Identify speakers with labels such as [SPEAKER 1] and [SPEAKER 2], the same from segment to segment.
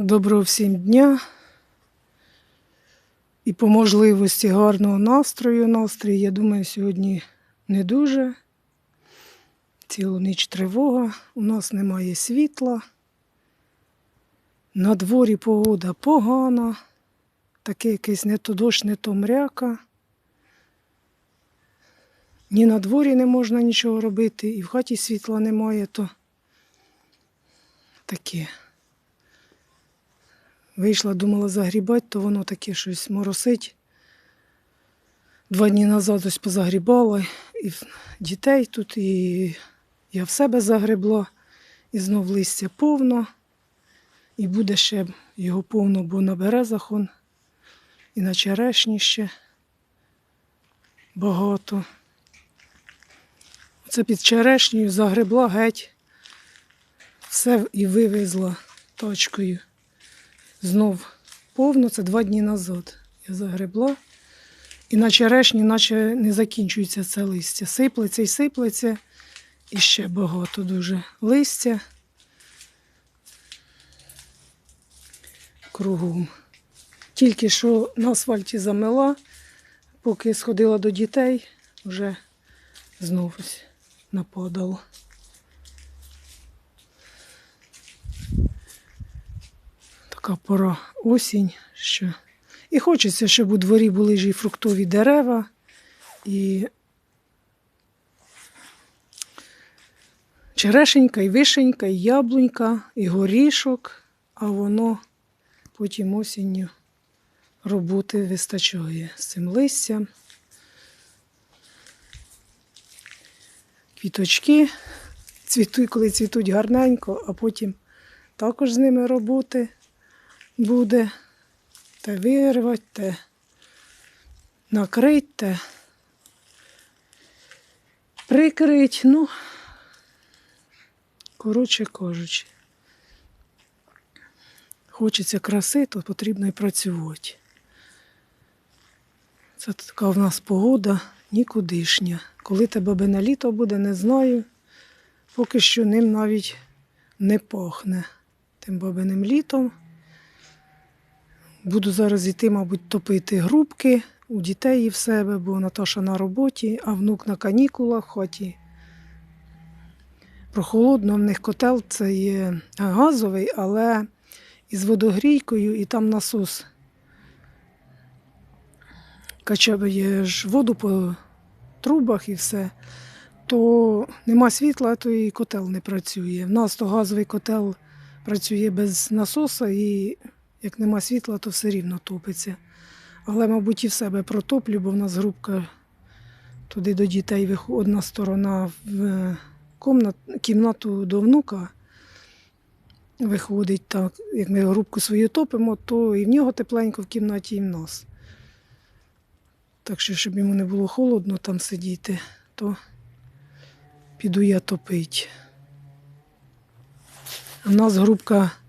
[SPEAKER 1] Доброго всім дня. І по можливості гарного настрою. Настрій, я думаю, сьогодні не дуже. Цілу ніч тривога, у нас немає світла. На дворі погода погана, таке якесь не то дощ, не то мряка. Ні на дворі не можна нічого робити, і в хаті світла немає, то таке. Вийшла, думала загрібати, то воно таке щось моросить. Два дні назад ось позагрібала, і дітей тут, і я в себе загребла, і знов листя повно. І буде ще його повно, бо на березах і на черешні ще багато. Це під черешнею загребла геть, все і вивезла точкою. Знов повно, це два дні назад. Я загребла. І на черешні, наче не закінчується це листя. Сиплеться і сиплеться. І ще багато дуже листя. Кругом. Тільки що на асфальті замела, поки сходила до дітей, вже знову нападало. Така пора осінь, що. І хочеться, щоб у дворі були ж і фруктові дерева, і черешенька, і вишенька, і яблунька, і горішок, а воно потім осінню роботи вистачає з цим листям. Квіточки цвітуть, коли цвітуть гарненько, а потім також з ними роботи буде. Те вирвати, те накрити, те прикрить. Ну, коротше кажучи, хочеться краси, то потрібно і працювати. Це така в нас погода нікудишня. Коли те бабине літо буде, не знаю. Поки що ним навіть не пахне тим бабиним літом. Буду зараз йти, мабуть, топити грубки у дітей в себе, бо Наташа на роботі, а внук на канікулах в хаті. Прохолодно, в них котел це є газовий, але із водогрійкою і там насос. Качає ж воду по трубах і все, то нема світла, то і котел не працює. В нас то газовий котел працює без насоса і як нема світла, то все рівно топиться. Але, мабуть, і в себе протоплю, бо в нас грубка туди до дітей одна сторона в комнат, кімнату до внука виходить так. Як ми грубку свою топимо, то і в нього тепленько в кімнаті, і в нас. Так що, щоб йому не було холодно там сидіти, то піду я топить. У нас грубка Е,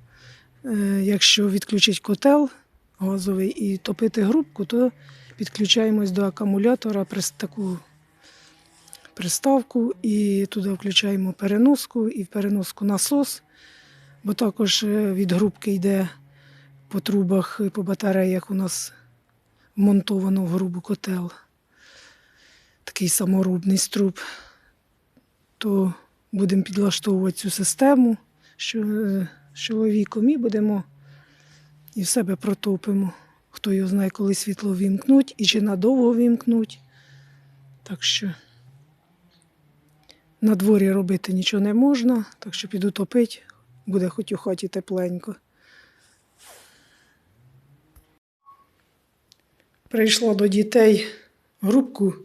[SPEAKER 1] Якщо відключить котел газовий і топити грубку, то підключаємось до акумулятора таку приставку і туди включаємо переноску і в переноску насос, бо також е, від грубки йде по трубах і по батареях у нас вмонтовано в грубу котел. Такий саморубний струб. То будемо підлаштовувати цю систему. що е, чоловіком і будемо і в себе протопимо. Хто його знає, коли світло вімкнуть і чи надовго вімкнуть. Так що на дворі робити нічого не можна, так що піду топити, буде хоч у хаті тепленько. Прийшла до дітей грубку,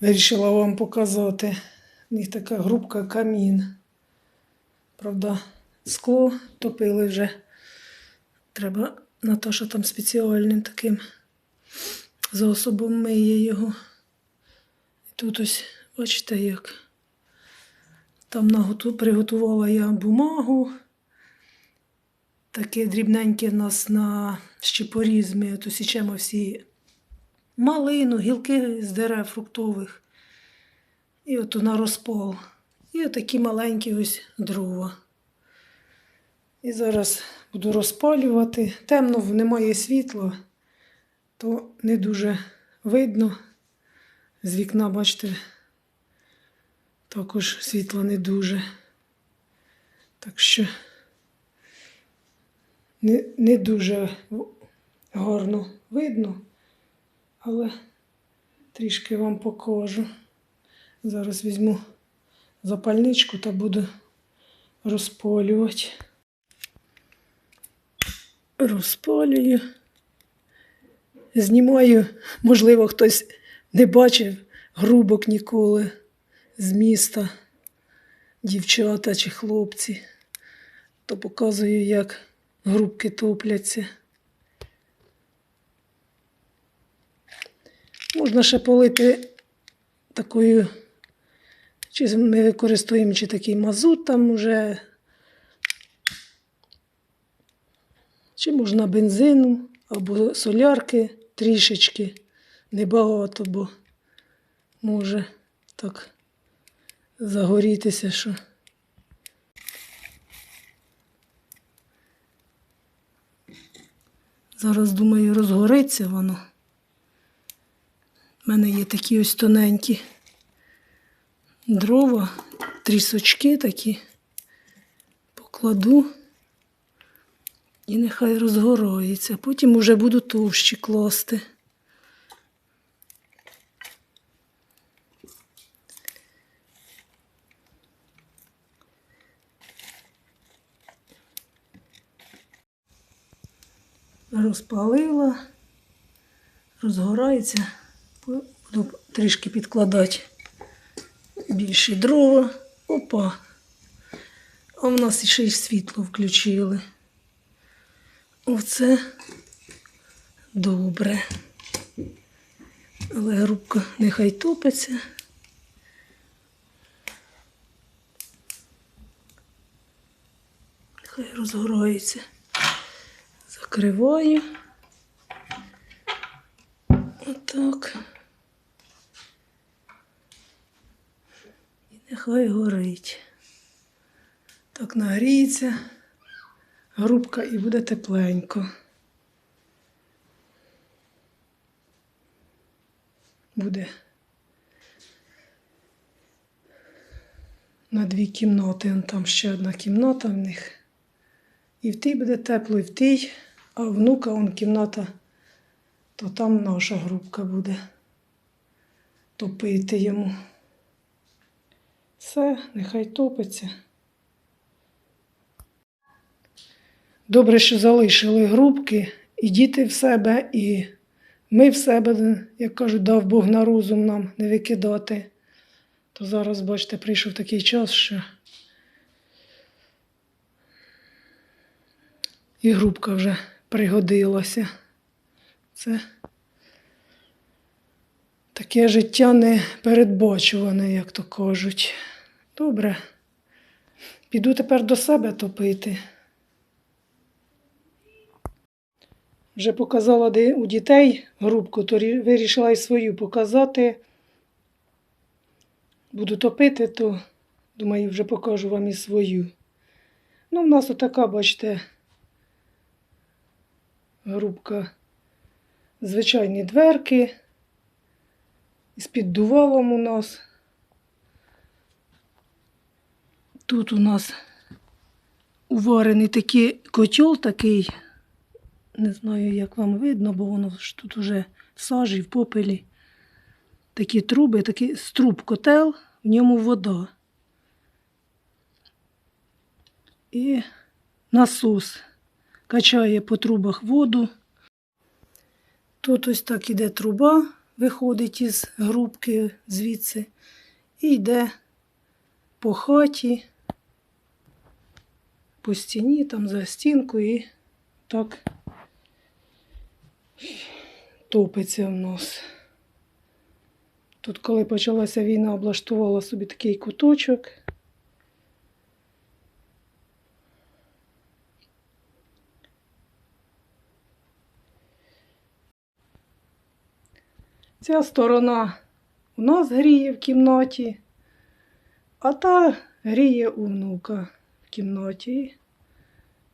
[SPEAKER 1] вирішила вам показати. У них така грубка камін. Правда, скло топили вже. Треба Наташа там спеціальним таким засобом миє його. І тут ось, бачите, як там наготу, приготувала я бумагу. Таке дрібненьке в нас на щепоріз. Ми то січемо всі малину, гілки з дерев фруктових. І ото на розпал. І отакі маленькі ось дрова. І зараз буду розпалювати. Темно, немає світла, то не дуже видно. З вікна, бачите, також світла не дуже. Так що не, не дуже гарно видно, але трішки вам покажу. Зараз візьму запальничку та буду розпалювати. Розпалюю. Знімаю, можливо, хтось не бачив грубок ніколи з міста, дівчата чи хлопці, то показую, як грубки топляться. Можна ще полити такою, чи ми використовуємо чи такий мазут там уже, чи можна бензину або солярки трішечки, небагато, бо може так загорітися, що. Зараз, думаю, розгориться воно. У мене є такі ось тоненькі дрова, трісочки такі. Покладу і нехай розгорається. Потім уже буду товщі класти. Розпалила, розгорається, буду трішки підкладати більші дрова. Опа. А в нас ще й світло включили. Оце добре. Але грубка нехай топиться. Нехай розгорається. Закриваю. Отак. І нехай горить. Так нагріється грубка і буде тепленько. Буде на дві кімнати. Он Там ще одна кімната в них. І в тій буде тепло, і в тій, а внука он кімната, то там наша грубка буде топити йому. Все, нехай топиться. Добре, що залишили грубки, і діти в себе, і ми в себе, як кажуть, дав Бог на розум нам не викидати. То зараз, бачите, прийшов такий час, що і грубка вже пригодилася. Це таке життя не передбачуване, як то кажуть. Добре. Піду тепер до себе топити. Вже показала у дітей грубку, то вирішила і свою показати. Буду топити, то думаю, вже покажу вам і свою. Ну, в нас отака, бачите, грубка. Звичайні дверки. З піддувалом у нас. Тут у нас уварений такий котел такий. Не знаю, як вам видно, бо воно ж тут уже в сажі, в попелі. Такі труби, такий з труб котел, в ньому вода. І насос качає по трубах воду. Тут ось так іде труба, виходить із грубки звідси, і йде по хаті, по стіні, там за стінкою, і так топиться в нас. Тут, коли почалася війна, облаштувала собі такий куточок. Ця сторона у нас гріє в кімнаті, а та гріє у внука в кімнаті.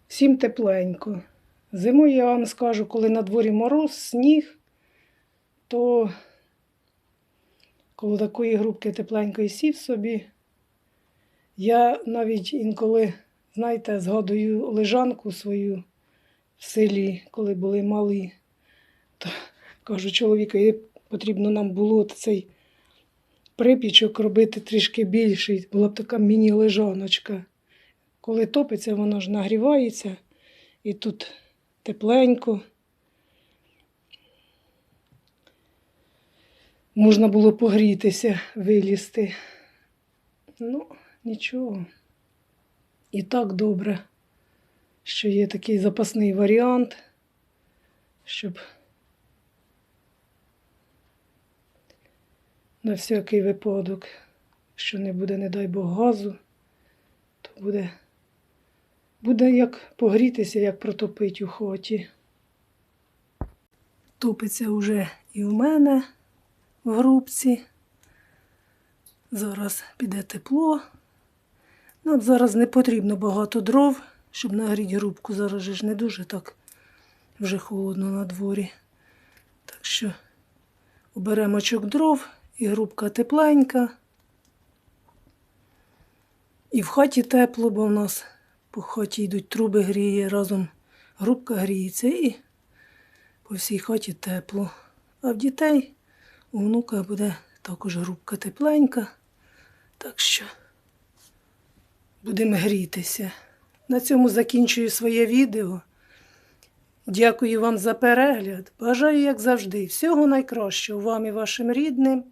[SPEAKER 1] Всім тепленько. Зимою я вам скажу, коли на дворі мороз, сніг, то коло такої грубки тепленької сів собі. Я навіть інколи, знаєте, згадую лежанку свою в селі, коли були малі. То кажу чоловікові, потрібно нам було цей припічок робити трішки більший. Була б така міні-лежаночка. Коли топиться, воно ж нагрівається, і тут тепленько. Можна було погрітися, вилізти. Ну, нічого. І так добре, що є такий запасний варіант, щоб на всякий випадок, що не буде, не дай Бог, газу, то буде, буде як погрітися, як протопити у хаті. Топиться вже і в мене в грубці. Зараз піде тепло. Нам зараз не потрібно багато дров, щоб нагріти грубку. Зараз ж не дуже так вже холодно на дворі. Так що оберемо очок дров, і грубка тепленька. І в хаті тепло, бо в нас по хаті йдуть труби гріє, разом грубка гріється і по всій хаті тепло. А в дітей у внука буде також грубка тепленька. Так що будемо грітися. На цьому закінчую своє відео. Дякую вам за перегляд. Бажаю, як завжди, всього найкращого вам і вашим рідним.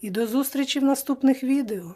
[SPEAKER 1] І до зустрічі в наступних відео.